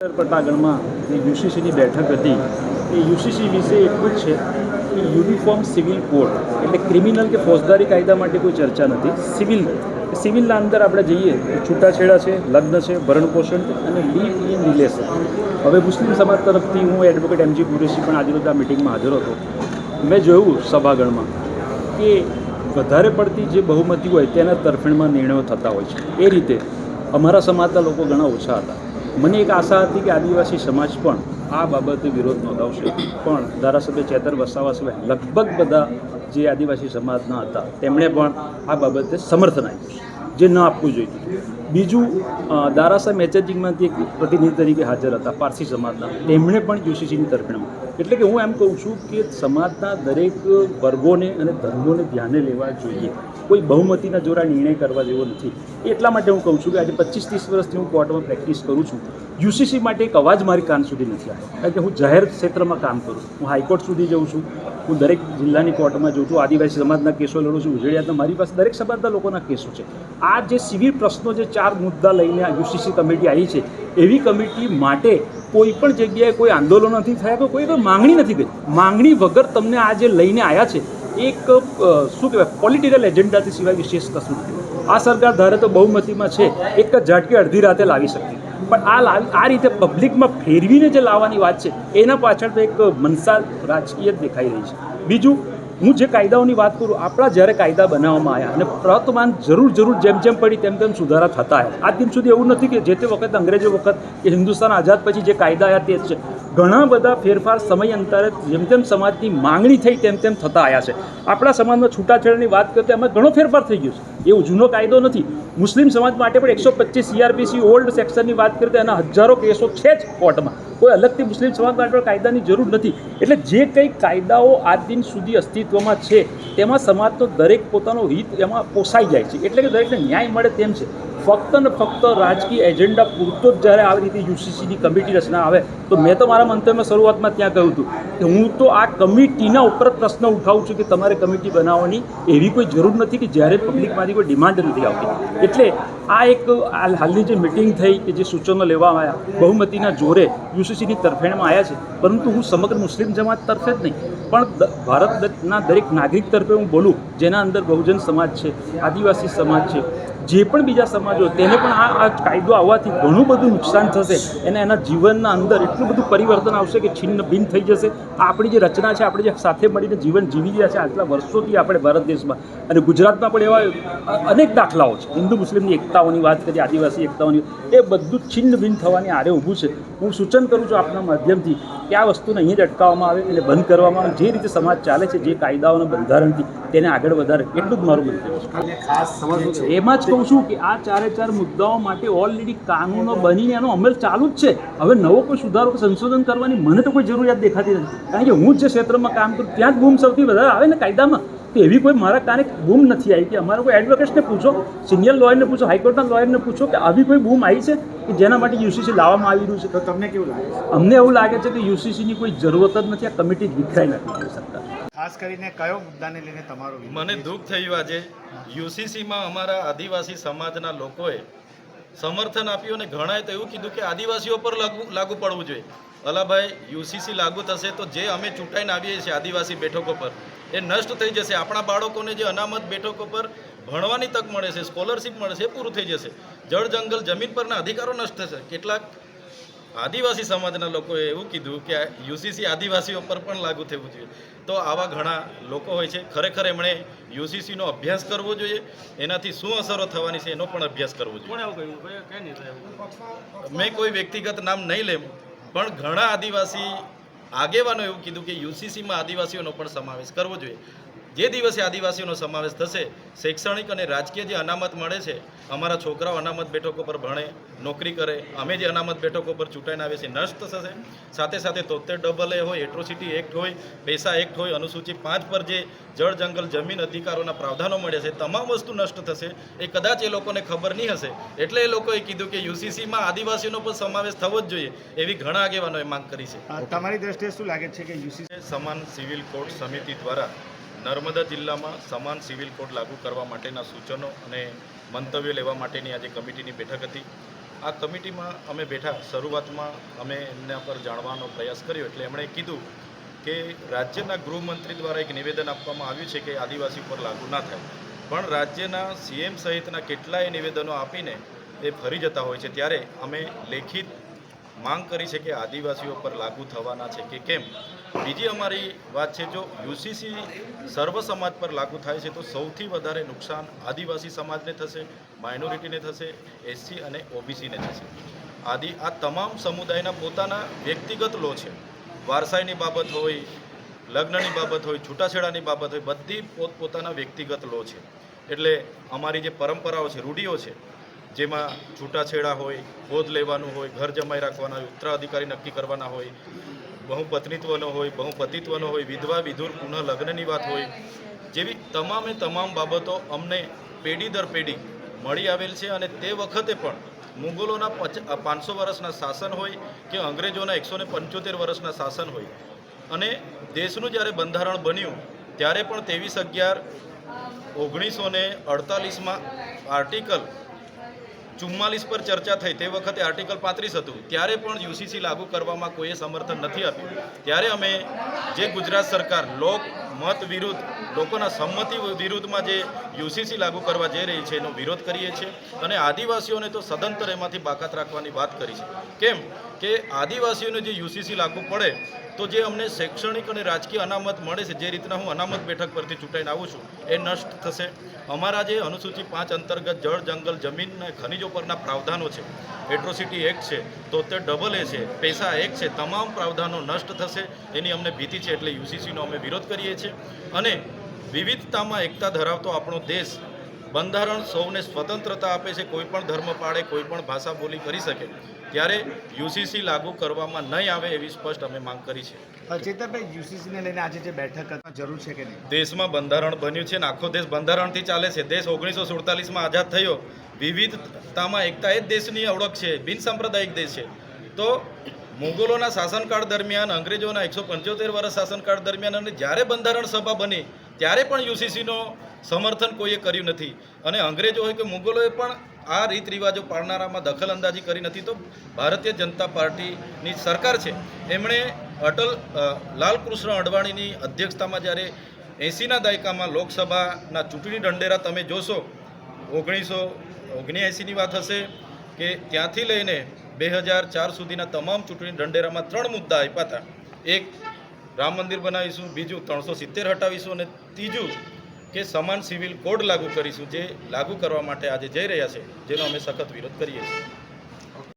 પટાગણમાં જે યુસીસીની બેઠક હતી, એ યુસીસી વિશે એટલું જ છે કે યુનિફોર્મ સિવિલ કોડ, એટલે ક્રિમિનલ કે ફોજદારી કાયદા માટે કોઈ ચર્ચા નથી. સિવિલ, સિવિલના અંદર આપણે જઈએ તો છૂટાછેડા છે, લગ્ન છે, ભરણપોષણ અને લીવ ઇન રિલેશન હવે મુસ્લિમ સમાજ તરફથી હું એડવોકેટ એમજી કુરેશી પણ આજે આ મિટિંગમાં હાજર હતો. મેં જોયું સભાગણમાં કે વધારે પડતી જે બહુમતી હોય તેના તરફેણમાં નિર્ણયો થતા હોય છે. એ રીતે અમારા સમાજના લોકો ઘણા ઓછા હતા. મને એક આશા હતી કે આદિવાસી સમાજ પણ આ બાબતે વિરોધ નોંધાવશે. પણ ધારાસભ્ય ચેતર વસાવા સિવાય લગભગ બધા જે આદિવાસી સમાજના હતા, તેમણે પણ આ બાબતે સમર્થન આપ્યું જે ન આપવું જોઈએ. બીજું દારાસા મેચેજિંગમાંથી એક પ્રતિનિધિ તરીકે હાજર હતા, પારસી સમાજના. તેમણે પણ યુસીસીની તરફેણમાં. એટલે કે હું એમ કહું છું કે સમાજના દરેક વર્ગોને અને ધર્મોને ધ્યાને લેવા જોઈએ. કોઈ બહુમતીના જોરા નિર્ણય કરવા જેવો નથી. એટલા માટે હું કહું છું કે આજે પચીસ ત્રીસ વર્ષથી હું કોર્ટમાં પ્રેક્ટિસ કરું છું. યુસીસી માટે એક અવાજ મારી કાન સુધી નથી આવ્યો. કારણ કે હું જાહેર ક્ષેત્રમાં કામ કરું હું હાઈકોર્ટ સુધી જઉં છું. હું દરેક જિલ્લાની કોર્ટમાં જઉં છું. આદિવાસી સમાજના કેસો લડું છું. ઉજળિયાતના મારી પાસે દરેક સમાજના લોકોના કેસો છે. આ જે સિવિલ પ્રશ્નો જે ચાર મુદ્દા લઈને આ યુસીસી કમિટી આવી છે, એવી કમિટી માટે કોઈ પણ જગ્યાએ કોઈ આંદોલન નથી થયા કે કોઈ માંગણી નથી કરી. માંગણી વગર તમને આ જે લઈને આવ્યા છે એક શું કહેવાય પોલિટિકલ એજન્ડાથી સિવાય વિશેષ કશું નથી. આ સરકાર ધારે તો બહુમતીમાં છે, એક જ ઝાટકે અડધી રાતે લાવી શકતી પણ આ લાવી આ રીતે પબ્લિકમાં ફેરવીને જે લાવવાની વાત છે, એના પાછળ તો એક મનસા રાજકીય જ દેખાઈ રહી છે. બીજું, હું જે કાયદાઓની વાત કરું, આપણા જ્યારે કાયદા બનાવવામાં આવ્યા અને પ્રવર્તમાન જરૂર જરૂર જેમ જેમ પડી તેમ તેમ સુધારા થતા આવ્યા. આજ દિન સુધી એવું નથી કે જે તે વખત અંગ્રેજો વખત કે હિન્દુસ્તાન આઝાદ પછી જે કાયદા આવ્યા તે જ છે. ઘણા બધા ફેરફાર સમય અંતરે જેમ તેમ સમાજની માંગણી થઈ તેમ તેમ થતા આવ્યા છે. આપણા સમાજમાં છૂટાછેડાની વાત કરતા એમાં ઘણો ફેરફાર થઈ ગયો છે. એવું જૂનો કાયદો નથી. મુસ્લિમ સમાજ માટે પણ એકસો પચીસ સીઆરપીસી ઓલ્ડ સેક્શનની વાત કરીએ એના હજારો કેસો છે જ કોર્ટમાં. કોઈ અલગથી મુસ્લિમ સમાજ માટે પણ કાયદાની જરૂર નથી. એટલે જે કંઈ કાયદાઓ આજ દિન સુધી અસ્તિત્વમાં છે, તેમાં સમાજનો દરેક પોતાનો હિત એમાં પોસાઈ જાય છે. એટલે કે દરેકને ન્યાય મળે તેમ છે. ફક્ત ને ફક્ત રાજકીય એજન્ડા પૂરતો જ જ્યારે આવી રીતે યુસીસીની કમિટી રચના આવે, તો મેં તો મારા મંતવ્યમાં શરૂઆતમાં ત્યાં કહ્યું હતું કે હું તો આ કમિટીના ઉપર પ્રશ્ન ઉઠાવું છું કે તમારે કમિટી બનાવવાની એવી કોઈ જરૂર નથી કે જ્યારે પબ્લિકમાંથી કોઈ ડિમાન્ડ નથી આવતી. એટલે આ એક હાલ- હાલની જે મિટિંગ થઈ કે જે સૂચનો લેવામાં આવ્યા, બહુમતીના જોરે યુસીસીની તરફેણમાં આવ્યા છે. પરંતુ હું સમગ્ર મુસ્લિમ જમાત તરફે જ નહીં, પણ ભારતના દરેક નાગરિક તરફે હું બોલું, જેના અંદર બહુજન સમાજ છે, આદિવાસી સમાજ છે જે પણ બીજા સમાજો તેને પણ આ આ કાયદો આવવાથી ઘણું બધું નુકસાન થશે. અને એના જીવનના અંદર એટલું બધું પરિવર્તન આવશે કે છિન્ન ભિન્ન થઈ જશે. આપણી જે રચના છે, આપણે જે સાથે મળીને જીવન જીવી રહ્યા છે, આટલા વર્ષોથી આપણે ભારત દેશમાં. અને ગુજરાતમાં પણ એવા અનેક દાખલાઓ છે. હિન્દુ, મુસ્લિમની એકતાઓની વાત કરીએ, આદિવાસી એકતાઓની, એ બધું છિન્ન ભિન્ન થવાની આરે ઊભું છે. હું સૂચન કરું છું આપના માધ્યમથી કે આ વસ્તુને અહીંયા જ અટકાવવામાં આવે એટલે બંધ કરવામાં આવે જે રીતે સમાજ ચાલે છે જે કાયદાઓના બંધારણથી તેને આગળ વધારે એટલું જ મારું મંતવ્ય છે. ખાસ સમજવું છે. એમાં જ કહું છું કે આ ચારે ચાર મુદ્દાઓ માટે ઓલરેડી કાનૂનો બનીને એનો અમલ ચાલુ જ છે. હવે નવો કોઈ સુધારો સંશોધન કરવાની મને તો કોઈ જરૂરિયાત દેખાતી નથી. કારણ કે હું જ જે ક્ષેત્રમાં કામ કરું ત્યાં જ બૂમ સૌથી વધારે આવે ને કાયદામાં. તો એવી કોઈ મારા કાને બૂમ નથી આવી કે અમારા કોઈ એડવોકેટ્સને પૂછો સિનિયર લોયરને પૂછો હાઈકોર્ટના લોયરને પૂછો કે આવી કોઈ બૂમ આવી છે કે જેના માટે યુસીસી લાવવામાં આવી રહ્યું છે? તો તમને કેવું લાગે છે? અમને એવું લાગે છે કે યુસીસીની કોઈ જરૂરત જ નથી આ કમિટી જ વિખરાઈ નથી કરી શકતા ખાસ કરીને કયો મુદ્દાને લઈને તમારો મને દુઃખ થયું આજે. યુસીસીમાં અમારા આદિવાસી સમાજના લોકોએ સમર્થન આપ્યું અને ઘણાએ તો એવું કીધું કે આદિવાસીઓ પર લાગુ લાગુ પડવું જોઈએ. અલાભાઈ યુસીસી લાગુ થશે તો જે અમે ચૂંટાઈને આવીએ છીએ આદિવાસી બેઠકો પર એ નષ્ટ થઈ જશે. આપણા બાળકોને જે અનામત બેઠકો પર ભણવાની તક મળે છે સ્કોલરશિપ મળે છે એ પૂરું થઈ જશે. જળ જંગલ જમીન પરના અધિકારો નષ્ટ થશે. કેટલાક આદિવાસી સમાજના લોકોએ એવું કીધું કે યુસીસી આદિવાસીઓ પર પણ લાગુ થવું જોઈએ. તો આવા ઘણા લોકો હોય છે. ખરેખર એમણે યુસીસીનો અભ્યાસ કરવો જોઈએ. એનાથી શું અસરો થવાની છે એનો પણ અભ્યાસ કરવો જોઈએ. મેં કોઈ વ્યક્તિગત નામ નહીં લેમ પણ ઘણા આદિવાસી આગેવાનો એવું કીધું કે યુસીસીમાં આદિવાસીઓનો પણ સમાવેશ કરવો જોઈએ. જે દિવસે આદિવાસીઓનો સમાવેશ થશે શૈક્ષણિક અને રાજકીય જે અનામત મળે છે અમારા છોકરાઓ અનામત બેઠકો પર ભણે નોકરી કરે અમે જે અનામત બેઠકો પર ચૂંટાઈને આવીએ છીએ નષ્ટ થશે. સાથે સાથે તોતેર ડબલ એ હોય એટ્રોસિટી એક્ટ હોય પૈસા એક્ટ હોય અનુસૂચિત પાંચ પર જે જળ જંગલ જમીન અધિકારોના પ્રાવધાનો મળે છે તમામ વસ્તુ નષ્ટ થશે. એ કદાચ એ લોકોને ખબર નહીં હશે. એટલે એ લોકોએ કીધું કે યુસીસીમાં આદિવાસીઓનો પણ સમાવેશ થવો જ જોઈએ એવી ઘણા આગેવાનોએ માંગ કરી છે. તમારી દ્રષ્ટિએ શું લાગે છે કે યુસીસી સમાન સિવિલ કોડ સમિતિ દ્વારા નર્મદા જિલ્લામાં સમાન સિવિલ કોડ લાગુ કરવા માટેના સૂચનો અને મંતવ્યો લેવા માટેની આજે કમિટીની બેઠક હતી. આ કમિટીમાં અમે બેઠા. શરૂઆતમાં અમે એમના પર જાણવાનો પ્રયાસ કર્યો એટલે એમણે કીધું કે રાજ્યના ગૃહમંત્રી દ્વારા એક નિવેદન આપવામાં આવ્યું છે કે આદિવાસી પર લાગુ ના થાય. પણ રાજ્યના સીએમ સહિતના કેટલાય નિવેદનો આપીને એ ફરી જતા હોય છે. ત્યારે અમે લેખિત માંગ કરી છે કે આદિવાસીઓ પર લાગુ થવાના છે કે કેમ? બીજી અમારી વાત છે, જો યુસીસી સર્વ સમાજ પર લાગુ થાય છે, તો સૌથી વધારે નુકસાન આદિવાસી સમાજને થશે, માઇનોરિટીને થશે, એસસી અને ઓબીસીને થશે. આદિ, આ તમામ સમુદાયના પોતાના વ્યક્તિગત લો છે. વારસાઈની બાબત હોય, લગ્નની બાબત હોય, છૂટાછેડાની બાબત હોય, બધી પોતપોતાના વ્યક્તિગત લો છે. એટલે અમારી જે પરંપરાઓ છે, રૂઢિઓ છે, જેમાં છૂટાછેડા હોય ગોદ લેવાનું હોય, ઘર જમાઈ રાખવાના હોય, ઉત્તરાધિકારી નક્કી કરવાના હોય બહુપત્નીત્વનો હોય, બહુપતિત્વનો હોય, વિધવા, વિધુર, પુનઃ લગ્નની વાત હોય, જેવી તમામે તમામ બાબતો અમને પેઢી દર પેઢી મળી આવેલ છે અને તે વખતે પણ મુગલોના પચ પાંચસો વર્ષના શાસન હોય કે અંગ્રેજોના એકસો ને પંચોતેર વર્ષના શાસન હોય. અને દેશનું જ્યારે બંધારણ બન્યું, ત્યારે પણ ત્રેવીસ અગિયાર ઓગણીસો ને અડતાલીસમાં આર્ટિકલ ચુમ્માલીસ પર ચર્ચા થઈ તે વખતે આર્ટિકલ પાંત્રીસ હતું. ત્યારે પણ યુસીસી લાગુ કરવામાં કોઈએ સમર્થન નથી આપ્યું. ત્યારે અમે જે ગુજરાત સરકાર લોક મત વિરુદ્ધ, લોકોના સંમતિ વિરુદ્ધમાં જે યુસીસી લાગુ કરવા જઈ રહી છે, એનો વિરોધ કરીએ છીએ. અને આદિવાસીઓને તો સદંતર એમાંથી બાકાત રાખવાની વાત કરી છે. કેમ કે આદિવાસીઓને જે યુસીસી લાગુ પડે, તો જે અમને શૈક્ષણિક અને રાજકીય અનામત મળે છે, જે રીતના હું અનામત બેઠક પરથી ચૂંટાઈને આવું છું, એ નષ્ટ થશે. અમારા જે અનુસૂચિ પાંચ અંતર્ગત જળ, જંગલ, જમીન અને ખનિજો પરના પ્રાવધાનો છે એટ્રોસિટી એક્ટ છે, તો તે ડબલ એ છે, પૈસા એક છે, તમામ પ્રાવધાનો નષ્ટ થશે, એની અમને ભીતિ છે, એટલે યુસીસીનો અમે વિરોધ કરીએ છીએ. અને વિવિધતામાં એકતા ધરાવતો આપણો દેશ બંધારણ સૌને સ્વતંત્રતા આપે છે. કોઈ પણ ધર્મ પાળે કોઈ પણ ભાષા બોલી કરી શકે ત્યારે યુસીસી લાગુ કરવામાં નહીં આવે એવી સ્પષ્ટ અમે માંગ કરી છે. ચેતનભાઈ યુસીસીને લઈને આજે જે બેઠક જરૂર છે કે નહીં? દેશમાં બંધારણ બન્યું છે ને આખો દેશ બંધારણથી ચાલે છે. દેશ ઓગણીસો સુડતાલીસમાં આઝાદ થયો. વિવિધતામાં એકતા એ જ દેશની ઓળખ છે બિનસાંપ્રદાયિક દેશ છે. તો મુગલોના શાસનકાળ દરમિયાન અંગ્રેજોના એકસો પંચોતેર વર્ષ શાસનકાળ દરમિયાન અને જ્યારે બંધારણ સભા બની, ત્યારે પણ યુસીસીનો સમર્થન કોઈએ કર્યું નથી. અને અંગ્રેજો હોય કે મુગલોએ પણ આ રીત રિવાજો પાળનારામાં દખલ અંદાજી કરી નથી, તો ભારતીય જનતા પાર્ટીની સરકાર છે. એમણે અટલ લાલકૃષ્ણ અડવાણીની અધ્યક્ષતામાં જ્યારે એંસીના દાયકામાં લોકસભાના ચૂંટણી ઢંઢેરા તમે જોશો, ઓગણીસો ઓગણ્યાએંસીની વાત હશે કે ત્યાંથી લઈને બે હજાર ચાર સુધીના તમામ ચૂંટણી ઢંઢેરામાં ત્રણ મુદ્દા આપ્યા હતા. એક, રામ મંદિર બનાવીશું. બીજું, ત્રણસો સિત્તેર હટાવીશું. અને ત્રીજું, કે સમાન સિવિલ કોડ લાગુ કરીશું, જે લાગુ કરવા માટે આજે જઈ રહ્યા છે, જેનો અમે સખત વિરોધ કરીએ છીએ.